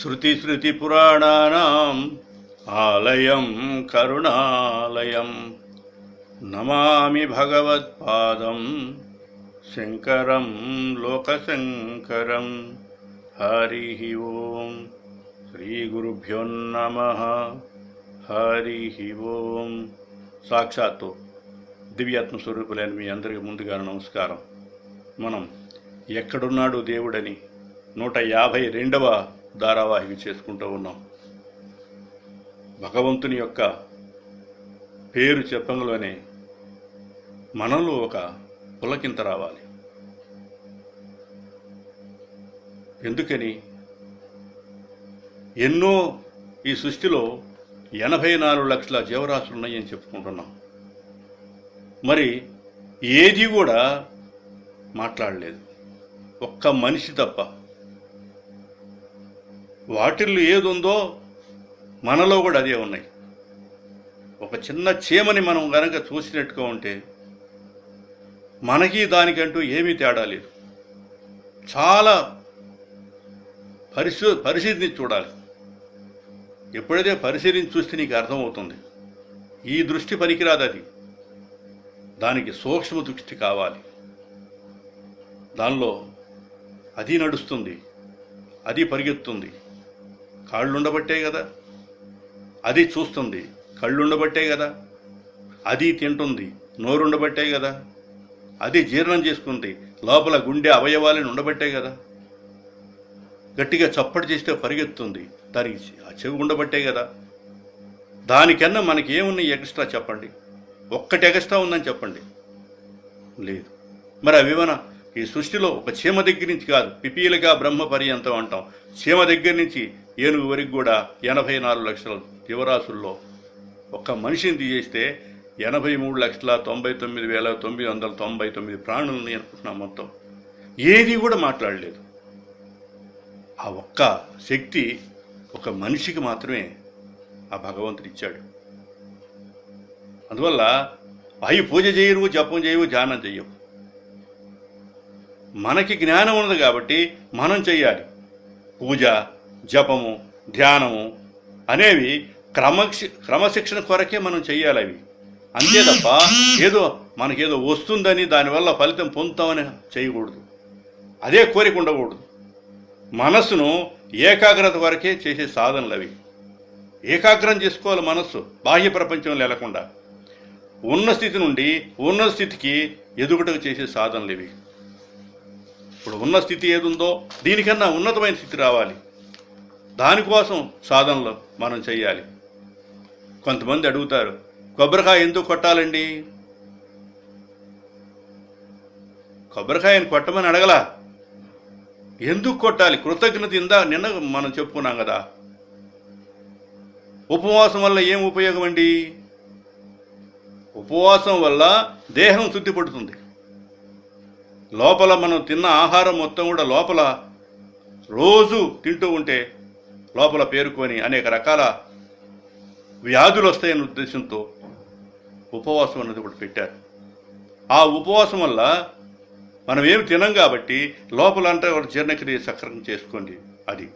శృతిస్మృతిపురాణానాం ఆలయం కరుణాలయం నమామి భగవత్పాదం శంకరం లోకశంకరం హరి ఓం శ్రీ గురుభ్యోన్నమ హరి ఓం సాక్షాత్తు దివ్యాత్మ స్వరూపులైన మీ అందరికీ ముందుగా నమస్కారం. మనం ఎక్కడున్నాడు దేవుడని నూట యాభై రెండవ ధారావాహిక చేసుకుంటూ ఉన్నాం. భగవంతుని యొక్క పేరు చెప్పంలోనే మనలో ఒక పులకింత రావాలి. ఎందుకని? ఎన్నో ఈ సృష్టిలో ఎనభై నాలుగు లక్షల జీవరాశులు ఉన్నాయని చెప్పుకుంటున్నాం. మరి ఏది కూడా మాట్లాడలేదు. ఒక్క మనిషి తప్ప వాటిల్లో ఏది ఉందో మనలో కూడా అదే ఉన్నాయి. ఒక చిన్న చీమని మనం గనక చూసినట్టుగా ఉంటే మనకి దానికంటూ ఏమీ తేడా లేదు. చాలా పరిశు పరిశీలించి చూడాలి. ఎప్పుడైతే పరిశీలించి చూస్తే నీకు అర్థమవుతుంది. ఈ దృష్టి పనికిరాదు అది. దానికి సూక్ష్మ దృష్టి కావాలి. దానిలో అది నడుస్తుంది. అది పరిగెత్తుంది. కాళ్ళుండబట్టే కదా. అది చూస్తుంది కళ్ళుండబట్టే కదా. అది తింటుంది నోరుండబట్టే కదా. అది జీర్ణం చేసుకుంది లోపల గుండె అవయవాలను ఉండబట్టే కదా. గట్టిగా చప్పటి చేస్తే పరిగెత్తుంది దానికి ఆ చెవి ఉండబట్టే కదా. దానికన్నా మనకి ఏమున్నాయి ఎక్స్ట్రా చెప్పండి? ఒక్కటి ఎక్స్ట్రా ఉందని చెప్పండి. లేదు. మరి అవేమన్నా ఈ సృష్టిలో ఒక చీమ దగ్గర నుంచి కాదు పిపీలుగా బ్రహ్మ పర్యంతం అంటాం. చీమ దగ్గర నుంచి ఏనుగు వరకు కూడా ఎనభై నాలుగు లక్షల జీవరాశుల్లో ఒక్క మనిషిని తీసేస్తే ఎనభై మూడు లక్షల తొంభై తొమ్మిది వేల తొమ్మిది వందల తొంభై తొమ్మిది ప్రాణులని అనుకుంటున్నాం మొత్తం. ఏది కూడా మాట్లాడలేదు. ఆ ఒక్క శక్తి ఒక మనిషికి మాత్రమే ఆ భగవంతుడు ఇచ్చాడు. అందువల్ల అవి పూజ చేయరు జపం చేయవు ధ్యానం చెయ్యవు మనకి జ్ఞానం ఉన్నది కాబట్టి మనం చెయ్యాలి. పూజ జపము ధ్యానము అనేవి క్రమశి క్రమశిక్షణ కొరకే మనం చెయ్యాలి అవి. అంతే తప్ప ఏదో మనకేదో వస్తుందని దానివల్ల ఫలితం పొందుతామని చేయకూడదు అదే కోరిక ఉండకూడదు. మనస్సును ఏకాగ్రత వరకే చేసే సాధనలు అవి. ఏకాగ్రం చేసుకోవాలి మనస్సు బాహ్య ప్రపంచంలో వెళ్ళకుండా ఉన్న స్థితి నుండి ఉన్న స్థితికి ఎదుగుటకు చేసే సాధనలు ఇవి. ఇప్పుడు ఉన్న స్థితి ఏదుందో దీనికన్నా ఉన్నతమైన స్థితి రావాలి. దానికోసం సాధనలు మనం చేయాలి కొంతమంది అడుగుతారు కొబ్బరికాయ ఎందుకు కొట్టాలండి? కొబ్బరికాయని కొట్టమని అడగలా. ఎందుకు కొట్టాలి? కృతజ్ఞత ఇందా? నిన్న మనం చెప్పుకున్నాం కదా. ఉపవాసం వల్ల ఏం ఉపయోగం అండి? ఉపవాసం వల్ల దేహం శుద్ధి పడుతుంది. లోపల మనం తిన్న ఆహారం మొత్తం కూడా లోపల రోజు తింటూ ఉంటే లోపల పేరుకొని అనేక రకాల వ్యాధులు వస్తాయనే ఉద్దేశంతో ఉపవాసం అన్నది కూడా పెట్టారు. ఆ ఉపవాసం వల్ల మనం ఏమి తినం కాబట్టి లోపల అంటే ఒక జీర్ణక్రియ సక్రమం చేసుకోండి అది.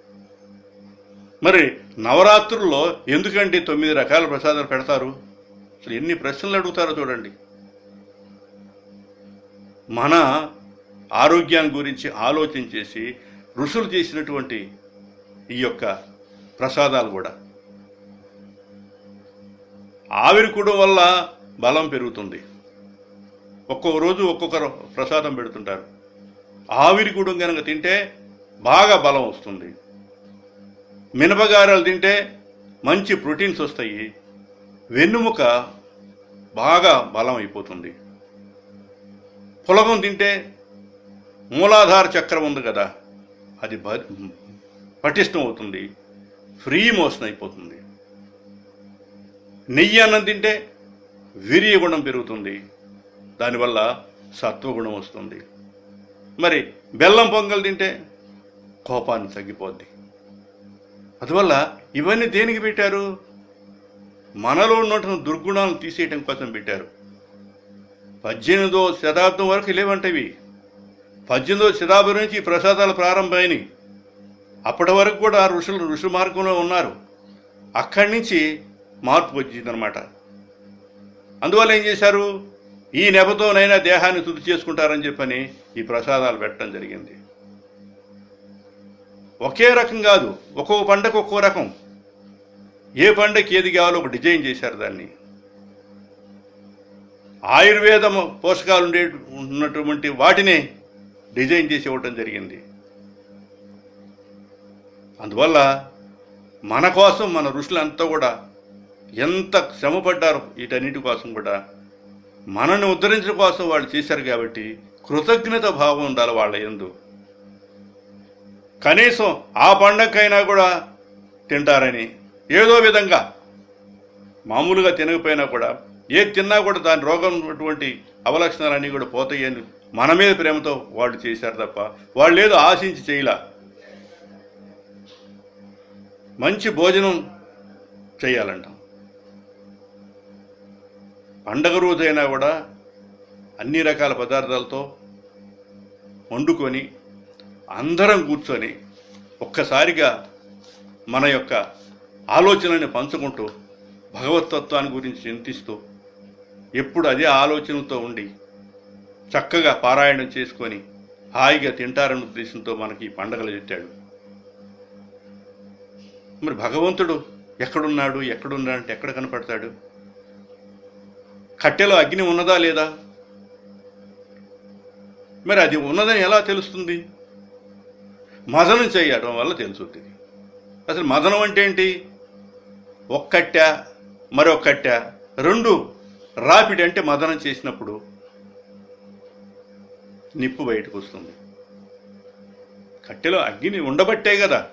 మరి నవరాత్రుల్లో ఎందుకండి తొమ్మిది రకాల ప్రసాదాలు పెడతారు? అసలు ఎన్ని ప్రశ్నలు అడుగుతారో చూడండి. మన ఆరోగ్యాన్ని గురించి ఆలోచన చేసి ఋషులు చేసినటువంటి ఈ యొక్క ప్రసాదాలు కూడా. ఆవిరికుడు వల్ల బలం పెరుగుతుంది. ఒక్కొక్క రోజు ఒక్కొక్క ప్రసాదం పెడుతుంటారు. ఆవిరి కుడం కనుక తింటే బాగా బలం వస్తుంది. మినపగారాలు తింటే మంచి ప్రోటీన్స్ వస్తాయి. వెన్నుముక బాగా బలం అయిపోతుంది. పులగం తింటే మూలాధార చక్రం ఉంది కదా అది బ- పటిష్టం అవుతుంది ఫ్రీ మోషన్ అయిపోతుంది. నెయ్యి అన్నం తింటే వీర్యగుణం పెరుగుతుంది. దానివల్ల సత్వగుణం వస్తుంది. మరి బెల్లం పొంగల్ తింటే కోపాన్ని తగ్గిపోద్ది. అందువల్ల ఇవన్నీ దేనికి పెట్టారు? మనలో ఉన్నటువంటి దుర్గుణాలను తీసేయటం కోసం పెట్టారు. పద్దెనిమిదో శతాబ్దం వరకు లేవంటవి. పద్దెనిమిదో శతాబ్దం నుంచి ఈ ప్రసాదాలు ప్రారంభమైనవి అప్పటి వరకు కూడా ఋషులు ఋషి మార్గంలో ఉన్నారు. అక్కడి నుంచి మార్పు వచ్చిందనమాట అందువల్ల ఏం చేశారు? ఈ నెపతోనైనా దేహాన్ని శుద్ధి చేసుకుంటారని చెప్పని ఈ ప్రసాదాలు పెట్టడం జరిగింది. ఒకే రకం కాదు ఒక్కొక్క పండగ ఒక్కో రకం. ఏ పండగకి ఏది కావాలో ఒక డిజైన్ చేశారు దాన్ని. ఆయుర్వేదం పోషకాలు ఉండే ఉన్నటువంటి వాటిని డిజైన్ చేసి ఇవ్వటం జరిగింది. అందువల్ల మన కోసం మన ఋషులంతా కూడా ఎంత శ్రమపడ్డారు వీటన్నిటి కోసం కూడా మనల్ని ఉద్ధరించడం కోసం వాళ్ళు చేశారు కాబట్టి కృతజ్ఞత భావం ఉండాలి వాళ్ళ ఎందు కనీసం ఆ పండగకైనా కూడా తింటారని ఏదో విధంగా మామూలుగా తినకపోయినా కూడా ఏది తిన్నా కూడా దాని రోగం ఉన్నటువంటి అవలక్షణాలన్నీ కూడా పోతాయని మన మీద ప్రేమతో వాళ్ళు చేశారు తప్ప వాళ్ళు ఏదో ఆశించి చేయలే. మంచి భోజనం చేయాలంట. పండగ రోజైనా కూడా అన్ని రకాల పదార్థాలతో వండుకొని అందరం కూర్చొని ఒక్కసారిగా మన యొక్క ఆలోచనని పంచుకుంటూ భగవతత్వాన్ని గురించి చింతిస్తూ ఎప్పుడు అదే ఆలోచనతో ఉండి చక్కగా పారాయణం చేసుకొని హాయిగా తింటారన్న ఉద్దేశంతో మనకి ఈ పండగలు పెట్టాడు. మరి భగవంతుడు ఎక్కడున్నాడు ఎక్కడున్నాడు అంటే ఎక్కడ కనపడతాడు? కట్టెలో అగ్ని ఉన్నదా లేదా? మరి అది ఉన్నదని ఎలా తెలుస్తుంది? మదనం చేయడం వల్ల తెలుస్తుంది. అసలు మదనం అంటే ఏంటి? ఒక్కట్ట మరొకట్ట రెండు రాపిడి అంటే మదనం చేసినప్పుడు నిప్పు బయటకు వస్తుంది. కట్టెలో అగ్ని ఉండబట్టే కదా.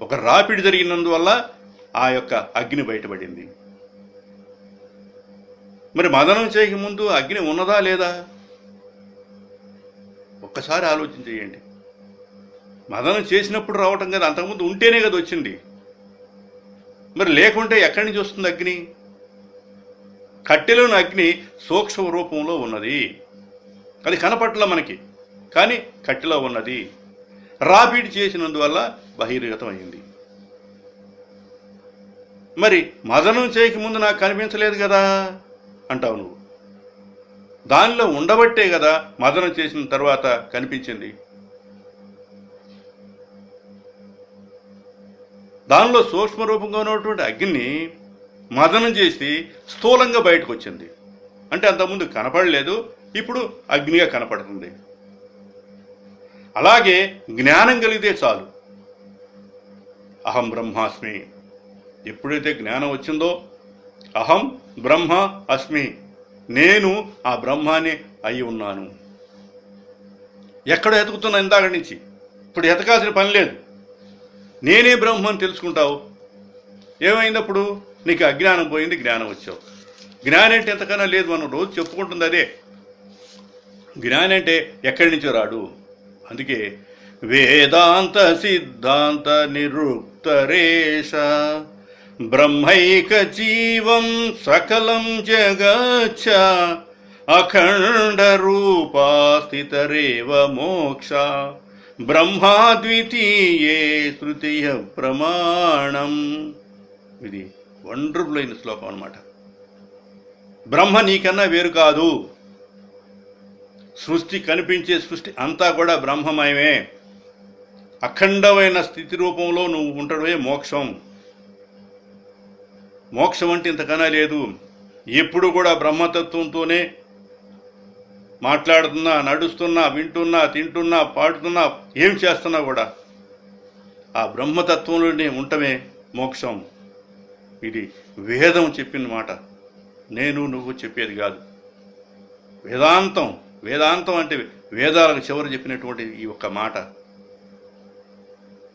ఒక రాపిడి జరిగినందువల్ల ఆ యొక్క అగ్ని బయటపడింది. మరి మదనం చేయక ముందు అగ్ని ఉన్నదా లేదా? ఒక్కసారి ఆలోచన చేయండి. మదనం చేసినప్పుడు రావటం కదా అంతకుముందు ఉంటేనే కదా వచ్చింది. మరి లేకుంటే ఎక్కడి నుంచి వస్తుంది అగ్ని? కట్టెలోని అగ్ని సూక్ష్మ రూపంలో ఉన్నది. అది కనపట్ల మనకి కానీ కట్టెలో ఉన్నది. రాపిడి చేసినందువల్ల బహిర్గతం అయింది మరి మదనం చేయకముందు నాకు కనిపించలేదు కదా? అంటావు నువ్వు. దానిలో ఉండబట్టే కదా మదనం చేసిన తర్వాత కనిపించింది. దానిలో సూక్ష్మ రూపంగా ఉన్నటువంటి అగ్ని మదనం చేసి స్థూలంగా బయటకు వచ్చింది. అంటే అంతకుముందు కనపడలేదు ఇప్పుడు అగ్నిగా కనపడుతుంది. అలాగే జ్ఞానం కలిగితే చాలు. అహం బ్రహ్మాస్మి. ఎప్పుడైతే జ్ఞానం వచ్చిందో అహం బ్రహ్మ అస్మి. నేను ఆ బ్రహ్మాన్ని అయి ఉన్నాను. ఎక్కడ ఎతుకుతున్నా ఇందాక నుంచి? ఇప్పుడు ఎతకాల్సిన పని లేదు. నేనే బ్రహ్మ అని తెలుసుకుంటావు. ఏమైందప్పుడు? నీకు అజ్ఞానం పోయింది జ్ఞానం వచ్చావు. జ్ఞానం అంటే ఎంతకన్నా లేదు మనం రోజు చెప్పుకుంటుంది అదే. జ్ఞానం అంటే ఎక్కడి నుంచో రాడు. అందుకే వేదాంత సిద్ధాంత నిరుక్తరేష బ్రహ్మైక జీవం సకలం జగచ్చ. అఖండ రూపాస్థితరేవ మోక్ష. బ్రహ్మాద్వితీయే తృతీయ ప్రమాణం. ఇది వండర్ఫుల్ అయిన శ్లోకం అనమాట బ్రహ్మ నీకన్నా వేరు కాదు. సృష్టి కనిపించే సృష్టి అంతా కూడా బ్రహ్మమయమే. అఖండమైన స్థితి రూపంలో నువ్వు ఉండడమే మోక్షం. మోక్షం అంటే ఇంతకన్నా లేదు. ఎప్పుడు కూడా బ్రహ్మతత్వంతోనే మాట్లాడుతున్నా నడుస్తున్నా వింటున్నా తింటున్నా పాడుతున్నా ఏం చేస్తున్నా కూడా ఆ బ్రహ్మతత్వంలోనే ఉండటమే మోక్షం. ఇది వేదం చెప్పిన మాట. నేను నువ్వు చెప్పేది కాదు. వేదాంతం వేదాంతం అంటే వేదాలకు చివరి చెప్పినటువంటి ఈ ఒక్క మాట.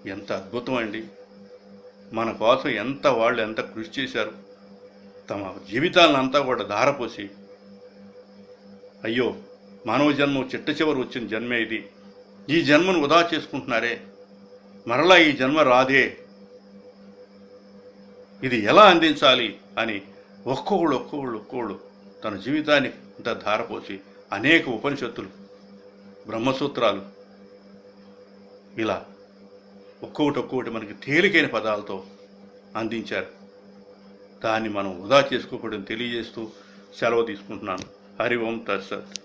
ఎంత అద్భుతం అండి. మన కోసం ఎంత వాళ్ళు ఎంత కృషి చేశారు. తమ జీవితాలను అంతా కూడా ధారపోసి అయ్యో మానవ జన్మ చిట్ట చివరి వచ్చిన జన్మే ఇది. ఈ జన్మను వృధా చేసుకుంటున్నారే. మరలా ఈ జన్మ రాదే. ఇది ఎలా అందించాలి అని ఒక్కొక్కడు ఒక్కొక్కడు ఒక్కొక్కడు తన జీవితాన్ని ఇంత ధారపోసి అనేక ఉపనిషత్తులు బ్రహ్మసూత్రాలు. ఇలా ఒక్కొక్కటి ఒక్కొక్కటి మనకి తేలికైన పదాలతో అందించారు. దాన్ని మనం వృధా చేసుకోకూడదని తెలియజేస్తూ సెలవు తీసుకుంటున్నాను. హరి ఓం తత్సత్.